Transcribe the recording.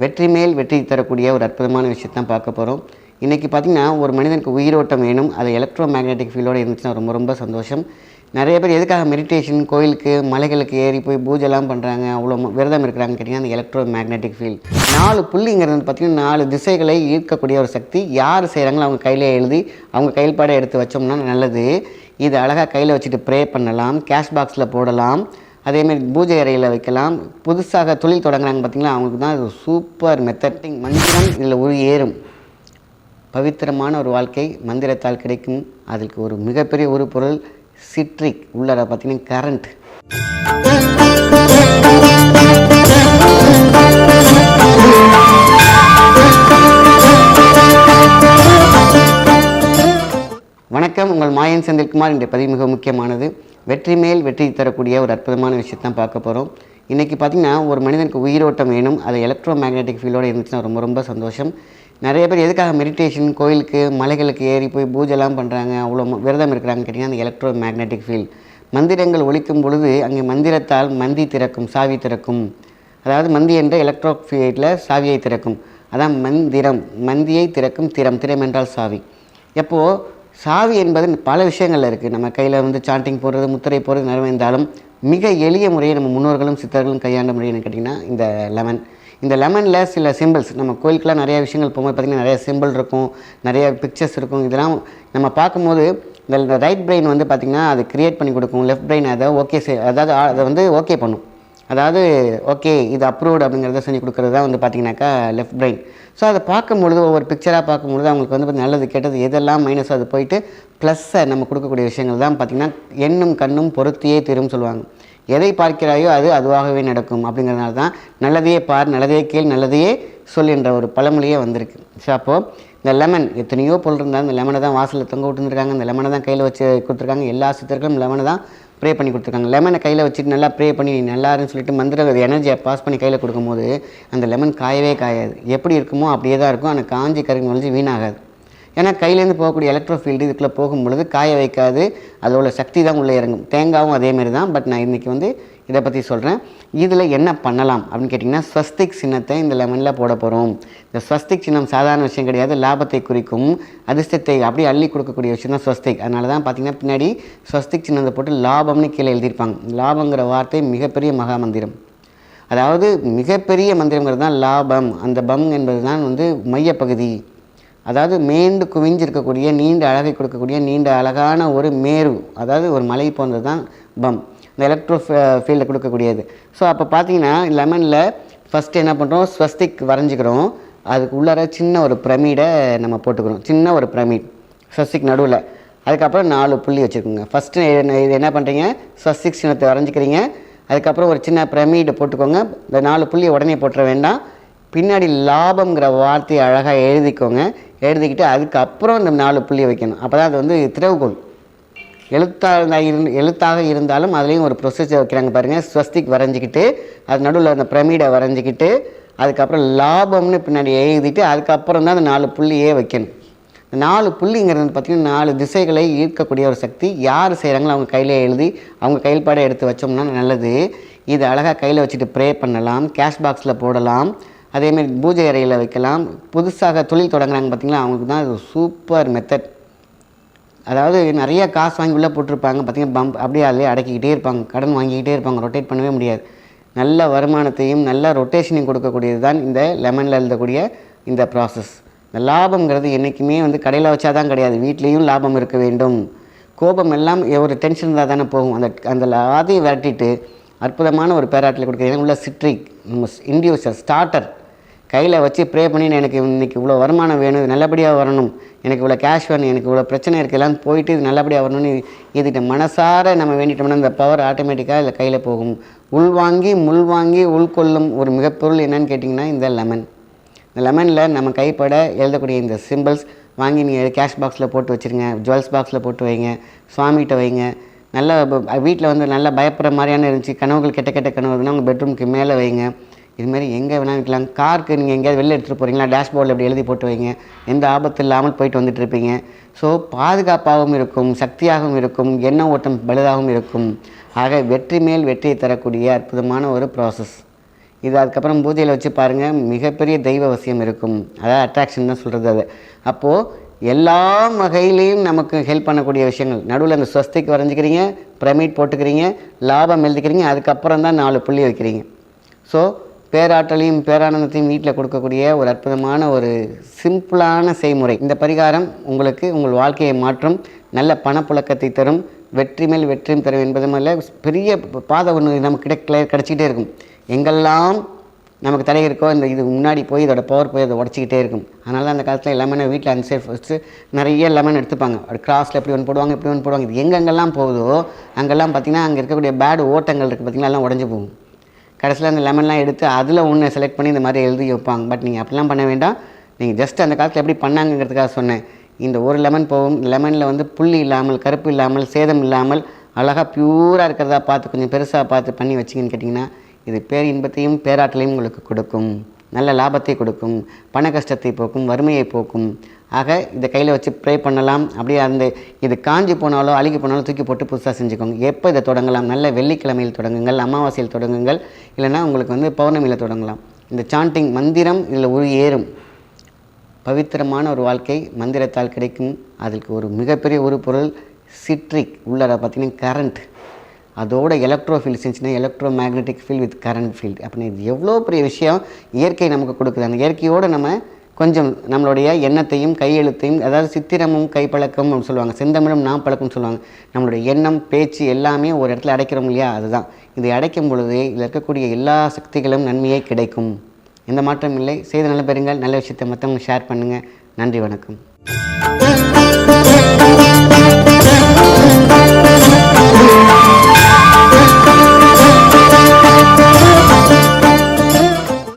வெற்றி மேல் வெற்றி தரக்கூடிய ஒரு அற்புதமான விஷயத்தான் பார்க்க போகிறோம் இன்றைக்கி பார்த்திங்கன்னா ஒரு மனிதனுக்கு உயிரோட்டம் வேணும் அது எலக்ட்ரோ மேக்னெட்டிக் ஃபீல்டோடு இருந்துச்சுன்னா ரொம்ப ரொம்ப சந்தோஷம். நிறைய பேர் எதுக்காக மெடிடேஷன் கோயிலுக்கு மலைகளுக்கு ஏறி போய் பூஜைலாம் பண்ணுறாங்க அவ்வளோ விரதம் இருக்கிறாங்கன்னு கேட்டிங்கன்னா அந்த எலக்ட்ரோ மேக்னெட்டிக் ஃபீல்ட் நாலு புள்ளிங்கிறது வந்து பார்த்திங்கன்னா நாலு திசைகளை ஈர்க்கக்கூடிய ஒரு சக்தி. யார் செய்கிறாங்களோ அவங்க கையில் எழுதி அவங்க கைப்பாடை எடுத்து வச்சோம்னா நல்லது. இது அழகாக கையில் வச்சுட்டு ப்ரே பண்ணலாம் கேஷ் பாக்ஸில் போடலாம். அதேமாரி பூஜை அறையில் வைக்கலாம். புதுசாக தொழில் தொடங்குறாங்க பார்த்தீங்களா அவங்களுக்கு தான் இது சூப்பர் மெத்தட்டிங் மந்திரம் இதில் ஒரு ஏறும். பவித்திரமான ஒரு வாழ்க்கை மந்திரத்தால் கிடைக்கும். அதற்கு ஒரு மிகப்பெரிய ஒரு பொருள் சிட்ரிக் உள்ளார பார்த்தீங்கன்னா கரண்ட் வணக்கம் உங்கள் மாயன் செந்தில்குமார். இன்றைய பதிவு மிக முக்கியமானது. வெற்றி மேல் வெற்றி தரக்கூடிய ஒரு அற்புதமான விஷயத்தான் பார்க்க போகிறோம் இன்றைக்கி பார்த்திங்கன்னா ஒரு மனிதனுக்கு உயிரோட்டம் வேணும் அது எலக்ட்ரோ மேக்னெட்டிக் ஃபீல்டோடு இருந்துச்சுன்னா ரொம்ப ரொம்ப சந்தோஷம். நிறைய பேர் எதுக்காக மெடிடேஷன் கோயிலுக்கு மலைகளுக்கு ஏறி போய் பூஜைலாம் பண்ணுறாங்க அவ்வளோ விரதம் இருக்கிறாங்க கேட்டிங்கன்னா அந்த எலக்ட்ரோ மேக்னெட்டிக் ஃபீல்ட் மந்திரங்கள் ஒழிக்கும் பொழுது அங்கே மந்திரத்தால் மந்தி திறக்கும் சாவி திறக்கும். அதாவது மந்தி என்ற எலக்ட்ரோ ஃபீல்டில் சாவியை திறக்கும். அதான் மந்திரம் மந்தியை திறக்கும் திறம். திறம் என்றால் சாவி. எப்போது சாவி என்பது பல விஷயங்கள் இருக்குது நம்ம கையில் வந்து சாண்டிங் போடுறது முத்திரை போடுறது நிறைவேந்தாலும் மிக எளிய முறையை நம்ம முன்னோர்களும் சித்தர்களும் கையாண்ட முறைன்னு கேட்டிங்கன்னா இந்த லெமன் இந்த லெமனில் சில சிம்பிள்ஸ் நம்ம கோயிலுக்குலாம் நிறைய விஷயங்கள் போகும்போது பார்த்திங்கன்னா நிறைய சிம்பிள் இருக்கும் நிறைய பிக்சர்ஸ் இருக்கும். இதெல்லாம் நம்ம பார்க்கும்போது இந்த ரைட் பிரெயின் வந்து பார்த்திங்கன்னா அது கிரியேட் பண்ணி கொடுக்கும். லெஃப்ட் பிரெயின் அதை ஓகே அதாவது அதை வந்து ஓகே பண்ணும். அதாவது ஓகே இது அப்ரூவ்டு அப்படிங்கிறத சொல்லி கொடுக்குறது தான் வந்து பார்த்தீங்கன்னாக்கா லெஃப்ட் பிரெயின் ஸோ அதை பார்க்கும்பொழுது ஒவ்வொரு பிக்சராக பார்க்கும்பொழுது அவங்களுக்கு வந்து நல்லது கெட்டது எதெல்லாம் மைனஸ் அது போயிட்டு ப்ளஸ்ஸை நம்ம கொடுக்கக்கூடிய விஷயங்கள் தான் பார்த்திங்கன்னா எண்ணும் கண்ணும் பொருத்தியே தீரும் சொல்லுவாங்க. எதை பார்க்கிறாயோ அது அதுவாகவே நடக்கும் அப்படிங்கிறதுனால தான் நல்லதையே பார் நல்லதையே கேள் நல்லதையே சொல் என்ற ஒரு பழமொழியே வந்திருக்கு. ஸோ அப்போது இந்த லெமன் எத்தனையோ பொருள் இருந்தாலும் இந்த லெமனை தான் வாசலில் தொங்க விட்டுருக்காங்க இந்த லெமனை தான் கையில் வச்சு கொடுத்துருக்காங்க எல்லா சித்தர்களும் லெமனை தான் ப்ரே பண்ணி கொடுத்துருக்காங்க. லெமனை கையில் வச்சுட்டு நல்லா ப்ரே பண்ணி நீ நல்லா இருன்னு சொல்லிட்டு மந்திர எனர்ஜியை பாஸ் பண்ணி கையில் கொடுக்கும்போது அந்த லெமன் காயவே காயாது. எப்படி இருக்குமோ அப்படியே தான் இருக்கும். ஆனால் காஞ்சி கருங்கி ஒழிஞ்சு வீணாகாது. ஏன்னா கையிலேருந்து போகக்கூடிய எலக்ட்ரோ ஃபீல்டு இதுக்குள்ளே போகும்பொழுது காய வைக்காது அதில் உள்ள சக்தி தான் உள்ளே இறங்கும். தேங்காவும் அதேமாரி தான் பட் நான் இன்றைக்கி வந்து இதை பற்றி சொல்கிறேன் இதில் என்ன பண்ணலாம் அப்படின்னு கேட்டிங்கன்னா ஸ்வஸ்திக் சின்னத்தை இந்த லெமனில் போட போகிறோம் இந்த ஸ்வஸ்திக் சின்னம் சாதாரண விஷயம் கிடையாது லாபத்தை குறிக்கும். அதிர்ஷ்டத்தை அப்படியே அள்ளி கொடுக்கக்கூடிய விஷயம் தான் ஸ்வஸ்திக். அதனால தான் பார்த்தீங்கன்னா பின்னாடி ஸ்வஸ்திக் சின்னத்தை போட்டு லாபம்னு கீழே எழுதியிருப்பாங்க. லாபங்கிற வார்த்தை மிகப்பெரிய மகா மந்திரம். அதாவது மிகப்பெரிய மந்திரங்கிறது தான் லாபம். அந்த பம் என்பது தான் வந்து மையப்பகுதி. அதாவது மேண்டு குவிஞ்சிருக்கக்கூடிய நீண்ட அழகை கொடுக்கக்கூடிய நீண்ட அழகான ஒரு மேரு அதாவது ஒரு மலை போன்றது தான் பம். இந்த எலக்ட்ரோ ஃபீல்டில் கொடுக்கக்கூடியது. ஸோ அப்போ பார்த்தீங்கன்னா லெமனில் ஃபஸ்ட்டு என்ன பண்ணுறோம் ஸ்வஸ்திக் வரைஞ்சிக்கிறோம். அதுக்கு உள்ளார சின்ன ஒரு பிரமிடை நம்ம போட்டுக்கிறோம். சின்ன ஒரு பிரமிட் ஸ்வஸ்திக் நடுவில். அதுக்கப்புறம் நாலு புள்ளி வச்சுருக்கோங்க. ஃபஸ்ட்டு இது என்ன பண்ணுறீங்க ஸ்வஸ்திக் சின்னத்தை வரைஞ்சிக்கிறீங்க. அதுக்கப்புறம் ஒரு சின்ன பிரமிடை போட்டுக்கோங்க. இந்த நாலு புள்ளி உடனே போட்டுற வேண்டாம். பின்னாடி லாபம்ங்கிற வார்த்தையை அழகாக எழுதிக்கோங்க. எழுதிக்கிட்டு அதுக்கப்புறம் இந்த நாலு புள்ளி வைக்கணும். அப்போ தான் அது வந்து திறவுகோள். எழுத்தாக இரு எழுத்தாக இருந்தாலும் அதுலேயும் ஒரு ப்ரொசீஜர் வைக்கிறாங்க பாருங்கள் ஸ்வஸ்திக் வரைஞ்சிக்கிட்டு அது நடுவில் அந்த பிரமிடை வரைஞ்சிக்கிட்டு அதுக்கப்புறம் லாபம்னு பின்னாடி எழுதிட்டு அதுக்கப்புறம் தான் அந்த நாலு புள்ளியே வைக்கணும். நாலு புள்ளிங்கிறது வந்து பார்த்திங்கன்னா நாலு திசைகளை ஈர்க்கக்கூடிய ஒரு சக்தி. யார் செய்கிறாங்களோ அவங்க கையிலே எழுதி அவங்க கைப்பாடை எடுத்து வச்சோம்னா நல்லது. இது அழகாக கையில் வச்சுட்டு ப்ரே பண்ணலாம். கேஷ் பாக்ஸில் போடலாம். அதேமாரி பூஜை அறையில் வைக்கலாம். புதுசாக தொழில் தொடங்குறாங்க பார்த்தீங்களா அவங்களுக்கு தான் இது சூப்பர் மெத்தட் அதாவது நிறைய காசு வாங்கி உள்ளே போட்டிருப்பாங்க பார்த்தீங்கன்னா பம்ப் அப்படியே அதிலே அடக்கிக்கிட்டே இருப்பாங்க கடன் வாங்கிக்கிட்டே இருப்பாங்க ரொட்டேட் பண்ணவே முடியாது. நல்ல வருமானத்தையும் நல்ல ரொட்டேஷனையும் கொடுக்கக்கூடியது தான் இந்த லெமனில் எழுதக்கூடிய இந்த ப்ராசஸ் இந்த லாபங்கிறது என்றைக்குமே வந்து கடையில் வச்சா தான் கிடையாது வீட்லேயும் லாபம் இருக்க வேண்டும். கோபம் எல்லாம் ஒரு டென்ஷன் இருந்தால் தானே போகும். அந்த அந்த எல்லாத்தையும் விரட்டிட்டு அற்புதமான ஒரு பேராட்டில் கொடுக்குறீங்க உள்ள சிட்ரிக் நம்ம இண்டியூசர் ஸ்டார்டர் கையில் வச்சு ப்ரே பண்ணி எனக்கு இன்றைக்கி இவ்வளோ வருமானம் வேணும் இது நல்லபடியாக வரணும் எனக்கு இவ்வளோ கேஷ் வேணும் எனக்கு இவ்வளோ பிரச்சனை இருக்குது எல்லாம் போயிட்டு இது நல்லபடியாக வரணும்னு இதுகிட்ட மனசார நம்ம வேண்டிட்டோம்னா இந்த பவர் ஆட்டோமேட்டிக்காக இதில் கையில் போகும். உள்வாங்கி முள்வாங்கி உள்கொள்ளும் ஒரு மிகப்பொருள் என்னன்னு கேட்டிங்கன்னா இந்த லெமன் இந்த லெமனில் நம்ம கைப்பட எழுதக்கூடிய இந்த சிம்பிள்ஸ் வாங்கி நீங்கள் கேஷ் பாக்ஸில் போட்டு வச்சுருங்க ஜுவல்ஸ் பாக்ஸில் போட்டு வைங்க சுவாமிகிட்ட வைங்க. நல்ல வீட்டில் வந்து நல்லா பயப்படுற மாதிரியான இருந்துச்சு கனவுகள் கெட்ட கெட்ட கனவு உங்கள் பெட்ரூம்க்கு மேலே வைங்க. இது மாதிரி எங்கே வேணாலும் வைக்கலாம் காருக்கு நீங்கள் எங்கேயாவது வெளில எடுத்துகிட்டு போகிறீங்களா? டேஷ்போர்டில் இப்படி எழுதி போட்டு வைங்க. எந்த ஆபத்து இல்லாமல் போயிட்டு வந்துட்டு இருப்பீங்க. ஸோ பாதுகாப்பாகவும் இருக்கும் சக்தியாகவும் இருக்கும் எண்ண ஓட்டம் பலதாகவும் இருக்கும். ஆக வெற்றி மேல் வெற்றியை தரக்கூடிய அற்புதமான ஒரு ப்ராசஸ் இது அதுக்கப்புறம் பூஜையில் வச்சு பாருங்கள் மிகப்பெரிய தெய்வ வசியம் இருக்கும். அதாவது அட்ராக்ஷன் தான் சொல்கிறது அது. அப்போது எல்லா வகையிலையும் நமக்கு ஹெல்ப் பண்ணக்கூடிய விஷயங்கள். நடுவில் அந்த ஸ்வஸ்திக்கு வரைஞ்சிக்கிறீங்க பிரமிட் போட்டுக்கிறீங்க லாபம் எழுதிக்கிறீங்க அதுக்கப்புறம் தான் நாலு புள்ளி வைக்கிறீங்க. ஸோ பேராற்றலையும் பேரானந்தத்தையும் வீட்டில் கொடுக்கக்கூடிய ஒரு அற்புதமான ஒரு சிம்பிளான செய்முறை. இந்த பரிகாரம் உங்களுக்கு உங்கள் வாழ்க்கையை மாற்றும் நல்ல பணப்புழக்கத்தை தரும் வெற்றி மேல் வெற்றியும் தரும் என்பதுமல்ல பெரிய பாதை ஒன்று நமக்கு கிடைக்கல கிடச்சிக்கிட்டே இருக்கும். எங்கெல்லாம் நமக்கு தடை இருக்கோ இந்த இது முன்னாடி போய் இதோட பவர் போய் அதை உடச்சிக்கிட்டே இருக்கும். அதனால அந்த காலத்தில் லெமனை வீட்டில் அன்சேஃப் வச்சு நிறைய லெமன் எடுத்துப்பாங்க. ஒரு கிராஸில் எப்படி ஒன்று போடுவாங்க இப்படி ஒன்று போடுவாங்க. இது எங்கெங்கெல்லாம் போகுதோ அங்கெல்லாம் பார்த்திங்கன்னா அங்கே இருக்கக்கூடிய பேடு ஓட்டங்கள் இருக்குது பார்த்தீங்கன்னா எல்லாம் உடஞ்சி போகும். கடைசியில் அந்த லெமன்லாம் எடுத்து அதில் ஒன்று செலக்ட் பண்ணி இந்த மாதிரி எழுதி வைப்பாங்க. பட் நீங்கள் அப்படிலாம் பண்ண வேண்டாம். நீங்கள் ஜஸ்ட் அந்த காலத்தில் எப்படி பண்ணாங்கங்கிறதுக்காக சொன்னேன். இந்த ஒரு லெமன் போகும் லெமனில் வந்து புள்ளி இல்லாமல் கருப்பு இல்லாமல் சேதம் இல்லாமல் அழகாக பியூராக இருக்கிறதா பார்த்து கொஞ்சம் பெருசாக பார்த்து பண்ணி வச்சிங்கன்னு கேட்டிங்கன்னா இது பேர் இன்பத்தையும் பேராற்றலையும் உங்களுக்கு கொடுக்கும். நல்ல லாபத்தை கொடுக்கும். பண கஷ்டத்தை போக்கும் வறுமையை போக்கும். ஆக இதை கையில் வச்சு ப்ரே பண்ணலாம். அப்படியே அந்த இது காஞ்சி போனாலோ அழுகி போனாலும் தூக்கி போட்டு புதுசாக செஞ்சுக்கோங்க. எப்போ இதை தொடங்கலாம்? நல்ல வெள்ளிக்கிழமையில் தொடங்குங்கள் அமாவாசையில் தொடங்குங்கள் இல்லைன்னா உங்களுக்கு வந்து பௌர்ணமியில் தொடங்கலாம். இந்த சாண்டிங் மந்திரம் இதில் ஒரு ஏறும். பவித்திரமான ஒரு வாழ்க்கை மந்திரத்தால் கிடைக்கும். அதுக்கு ஒரு மிகப்பெரிய ஒரு பொருள் சிட்ரிக் உள்ளார பார்த்தீங்கன்னா கரண்ட் அதோட எலக்ட்ரோ ஃபீல் இருந்துச்சுன்னா electromagnetic field with current field அப்படின்னு இது எவ்வளோ பெரிய விஷயம்? இயற்கை நமக்கு கொடுக்குது. அந்த இயற்கையோடு நம்ம கொஞ்சம் நம்மளுடைய எண்ணத்தையும் கையெழுத்தையும் அதாவது சித்திரமும் கைப்பழக்கம் அப்படின்னு சொல்லுவாங்க. செந்தமிழும் நாம் பழக்கம்னு சொல்லுவாங்க. நம்மளுடைய எண்ணம் பேச்சு எல்லாமே ஒரு இடத்துல அடைக்கிறோம் இல்லையா? அதுதான். இதை அடைக்கும் பொழுது இதில் இருக்கக்கூடிய எல்லா சக்திகளும் நன்மையே கிடைக்கும். எந்த மாற்றமும் இல்லை. செய்த நல்ல பெறுங்கள் நல்ல விஷயத்தை மற்றவங்க ஷேர் பண்ணுங்கள் நன்றி வணக்கம்.